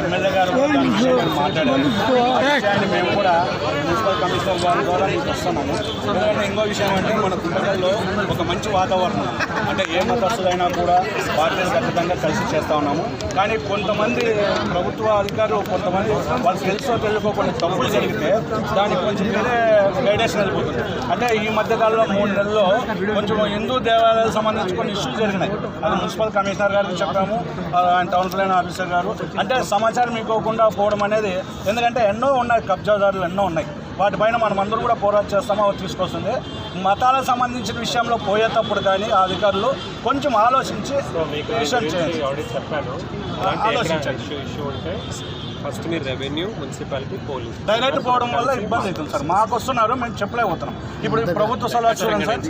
MLA గారు మాట్లాడారు ఆ మేము కూడా మున్సిపల్ కమిషనర్ గారి ద్వారా వస్తున్నాము ఎందుకంటే ఇంకో విషయం అంటే మన కుండగల్లో ఒక మంచి వాతావరణం అంటే ఏ మతస్థులైనా కూడా పార్టీలు ఖచ్చితంగా కలిసి చేస్తా ఉన్నాము కానీ కొంతమంది ప్రభుత్వ అధికారులు కొంతమంది వాళ్ళు తెలుసో తెలియకో కొన్ని తప్పులు జరిగితే దానికి కొంచెం వేరే గైడెన్స్ వెళ్ళిపోతుంది అంటే ఈ మధ్య కాలంలో మూడు నెలల్లో కొంచెం హిందూ దేవాలయాలకు సంబంధించి కొన్ని ఇష్యూస్ జరిగినాయి. అది మున్సిపల్ కమిషనర్ గారికి చెప్పాము ఆయన టౌన్ ప్లాన్ ఆఫీసర్ గారు. అంటే సమాచారం ఇవ్వకుండా పోవడం అనేది ఎందుకంటే ఎన్నో ఉన్నాయి కబ్జాదారులు ఎన్నో ఉన్నాయి. వాటిపైన మనం అందరూ కూడా పోరాటం చేస్తామో అవి తీసుకొస్తుంది. మతాలకు సంబంధించిన విషయంలో పోయేటప్పుడు కానీ ఆ అధికారులు కొంచెం ఆలోచించి విషయం చేయండి. ఆలోచించండి. ఫస్ట్ మీరు రెవెన్యూ మున్సిపాలిటీ పోలీస్. డైరెక్ట్ పోవడం వల్ల ఇబ్బంది అవుతుంది సార్. మాకు వస్తున్నారు మేము చెప్పలేకపోతున్నాం. ఇప్పుడు ఈ ప్రభుత్వ సలహా చూడండి సార్.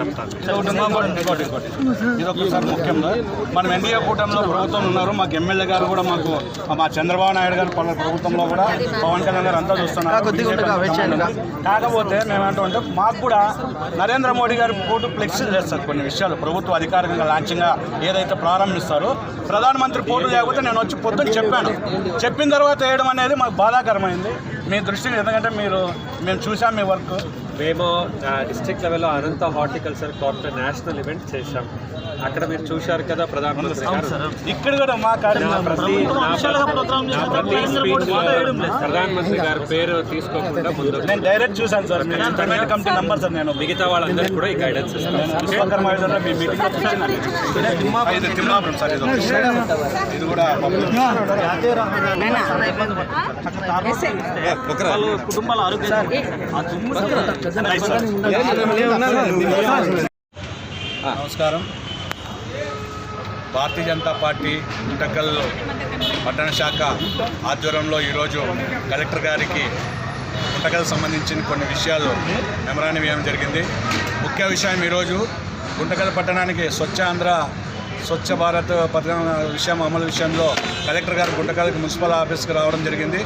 ముఖ్యంగా మనం ఎన్డీఏ కూటమిలో ప్రభుత్వం ఉన్నారు. మాకు ఎమ్మెల్యే గారు కూడా మాకు మా చంద్రబాబు నాయుడు గారు పలు ప్రభుత్వంలో కూడా పవన్ కళ్యాణ్ గారు అంతా చూస్తున్నారు. కాకపోతే మేమేంటంటే మాకు కూడా నరేంద్ర మోడీ గారు పోటు ఫ్లెక్సీలు చేస్తారు కొన్ని విషయాలు. ప్రభుత్వ అధికారికంగా లాంఛంగా ఏదైతే ప్రారంభిస్తారో ప్రధానమంత్రి పోటు లేకపోతే నేను వచ్చి పొద్దున్న చెప్పాను. చెప్పిన తర్వాత చేయడం అనేది మాకు బాధాకరమైంది. మీ దృష్టిని ఎందుకంటే మీరు మేము చూసాం మీ వర్క్. మేము డిస్ట్రిక్ట్ లెవెల్లో Anantha horticulture corporate national event చేశాం. అక్కడ మీరు చూశారు కదా ప్రధానమంత్రి గారు. ఇక్కడ కూడా మా ప్రతి ప్రతి- స్పీచ్ ప్రధానమంత్రి గారి పేరు తీసుకోకుండా ముందు నేను డైరెక్ట్ చూశాను సార్ కమిటీ నంబర్ సార్ నేను. మిగతా వాళ్ళందరికీ కూడా ఈ గైడెన్స్ విశ్వకర్మ యోజనలో నమస్కారం. భారతీయ జనతా పార్టీ గుంటకల్ పట్టణ శాఖ ఆధ్వర్యంలో ఈరోజు కలెక్టర్ గారికి గుంటకల్ సంబంధించిన కొన్ని విషయాలు మెమరాండం వేయడం జరిగింది. ముఖ్య విషయం ఈరోజు గుంటకల్ పట్టణానికి స్వచ్ఛ ఆంధ్ర స్వచ్ఛ భారత్ పథకం విషయం అమలు విషయంలో కలెక్టర్ గారు గుంటకల్కి మున్సిపల్ ఆఫీస్కి రావడం జరిగింది.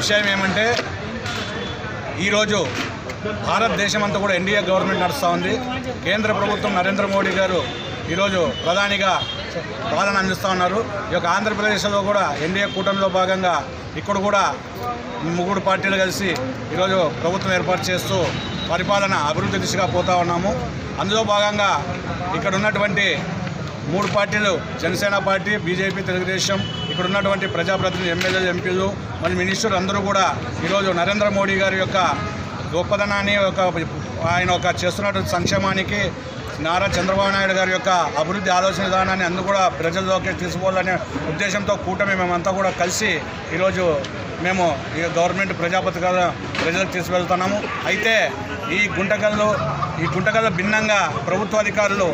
విషయం ఏమంటే ఈరోజు భారతదేశం అంతా కూడా ఎన్డీఏ గవర్నమెంట్ నడుస్తూ ఉంది. కేంద్ర ప్రభుత్వం నరేంద్ర మోడీ గారు ఈరోజు ప్రధానిగా పాలన అందిస్తూ ఉన్నారు. ఈ యొక్క ఆంధ్రప్రదేశ్లో కూడా ఎన్డీఏ కూటమిలో భాగంగా ఇక్కడ కూడా ముగ్గురు పార్టీలు కలిసి ఈరోజు ప్రభుత్వం ఏర్పాటు చేస్తూ పరిపాలన అభివృద్ధి దిశగా పోతా ఉన్నాము. అందులో భాగంగా ఇక్కడ ఉన్నటువంటి మూడు పార్టీలు జనసేన పార్టీ బీజేపీ తెలుగుదేశం ఇక్కడ ఉన్నటువంటి ప్రజాప్రతినిధులు ఎమ్మెల్యేలు ఎంపీలు మరి మినిస్టర్ అందరూ కూడా ఈరోజు నరేంద్ర మోడీ గారి యొక్క గొప్పదనాన్ని ఒక ఆయన ఒక చేస్తున్నటువంటి సంక్షేమానికి నారా చంద్రబాబు నాయుడు గారి యొక్క అభివృద్ధి ఆలోచన విధానాన్ని అందు కూడా ప్రజల్లోకి తీసుకోవాలనే ఉద్దేశంతో కూటమి మేమంతా కూడా కలిసి ఈరోజు మేము ఈ గవర్నమెంట్ ప్రజాపతిగా ప్రజలకు తీసుకెళ్తున్నాము అయితే ఈ గుంటకల్లో ఈ గుంటకల్లో భిన్నంగా ప్రభుత్వ అధికారులు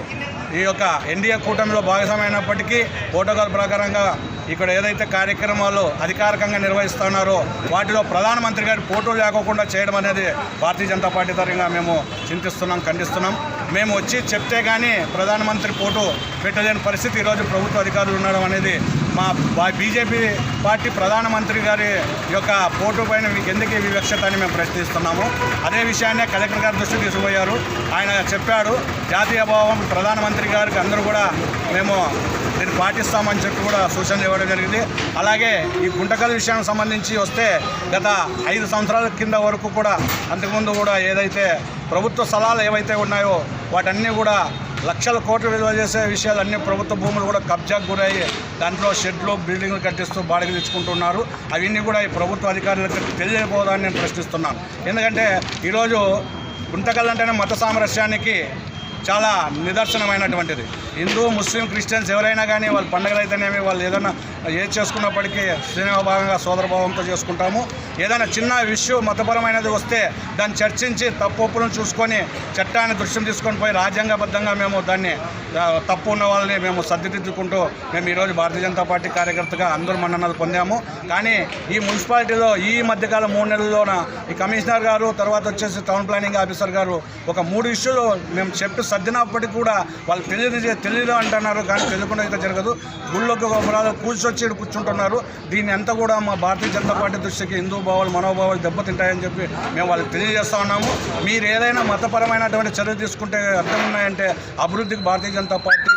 ఈ యొక్క ఎన్డీఏ కూటమిలో భాగస్వామైనప్పటికీ ప్రోటోకాల్ ప్రకారంగా ఇక్కడ ఏదైతే కార్యక్రమాలు అధికారికంగా నిర్వహిస్తున్నారో వాటిలో ప్రధానమంత్రి గారి ఫోటో లేకోకుండా చేయడం అనేది భారతీయ జనతా పార్టీ తరంగా మేము చింతిస్తున్నాం ఖండిస్తున్నాం. మేము వచ్చి చెప్తే కానీ ప్రధానమంత్రి ఫోటో పెట్టలేని పరిస్థితి ఈరోజు ప్రభుత్వ అధికారులు ఉండడం అనేది మా బీజేపీ పార్టీ ప్రధానమంత్రి గారి యొక్క ఫోటో పైన మీకు ఎందుకు వివక్షత అని మేము ప్రశ్నిస్తున్నాము. అదే విషయాన్నే కలెక్టర్ గారి దృష్టికి తీసుకుపోయారు. ఆయన చెప్పాడు జాతీయ భావం ప్రధానమంత్రి గారికి అందరూ కూడా మేము దీన్ని పాటిస్తామని చెప్పి కూడా సూచనలు ఇవ్వడం జరిగింది. అలాగే ఈ గుంటకల్ విషయానికి సంబంధించి వస్తే గత ఐదు సంవత్సరాల కింద వరకు కూడా అంతకుముందు కూడా ఏదైతే ప్రభుత్వ స్థలాలు ఏవైతే ఉన్నాయో వాటన్నీ కూడా లక్షల కోట్లు విలువ చేసే విషయాలు అన్ని ప్రభుత్వ భూములు కూడా కబ్జాకు గురయ్యి దాంట్లో షెడ్లు బిల్డింగ్లు కట్టిస్తూ బాడిగ తెచ్చుకుంటున్నారు అవన్నీ కూడా ఈ ప్రభుత్వ అధికారులకు తెలియకపోదని నేను ప్రశ్నిస్తున్నాను. ఎందుకంటే ఈరోజు గుంటకల్ అంటేనే మత సామరస్యానికి చాలా నిదర్శనమైనటువంటిది. హిందూ ముస్లిం క్రిస్టియన్స్ ఎవరైనా కానీ వాళ్ళు పండుగలు అయితేనేమి వాళ్ళు ఏదైనా ఏది చేసుకున్నప్పటికీ స్నేహభావంగా సోదరభావంతో చేసుకుంటాము. ఏదైనా చిన్న విషయం మతపరమైనది వస్తే దాన్ని చర్చించి తప్పులను చూసుకొని చట్టాన్ని దృశ్యం తీసుకొని పోయి రాజ్యాంగబద్ధంగా మేము దాన్ని తప్పు ఉన్న వాళ్ళని మేము సర్దిదిద్దుకుంటూ మేము ఈరోజు భారతీయ జనతా పార్టీ కార్యకర్తగా అందరూ మన్ననలు పొందాము. కానీ ఈ మున్సిపాలిటీలో ఈ మధ్యకాలం మూడు నెలల్లోన ఈ కమిషనర్ గారు తర్వాత వచ్చేసి టౌన్ ప్లానింగ్ ఆఫీసర్ గారు ఒక మూడు ఇష్యూలు మేము చెప్పి సర్దినప్పటికీ కూడా వాళ్ళు తెలియదు తెలియదు అంటున్నారు కానీ తెలియకుండా అయితే జరగదు. గుళ్ళొక్క గొప్పరాలు కూర్చొచ్చి చేడు కూర్చుంటున్నారు. దీన్ని అంతా కూడా మా భారతీయ జనతా పార్టీ దృష్టికి హిందూ భావాలు మనోభావాలు దెబ్బతింటాయని చెప్పి మేము వాళ్ళకి తెలియజేస్తా ఉన్నాము. మీరు ఏదైనా మతపరమైనటువంటి చర్య తీసుకుంటే అర్థం ఉన్నాయంటే అభివృద్ధికి భారతీయ జనతా పార్టీ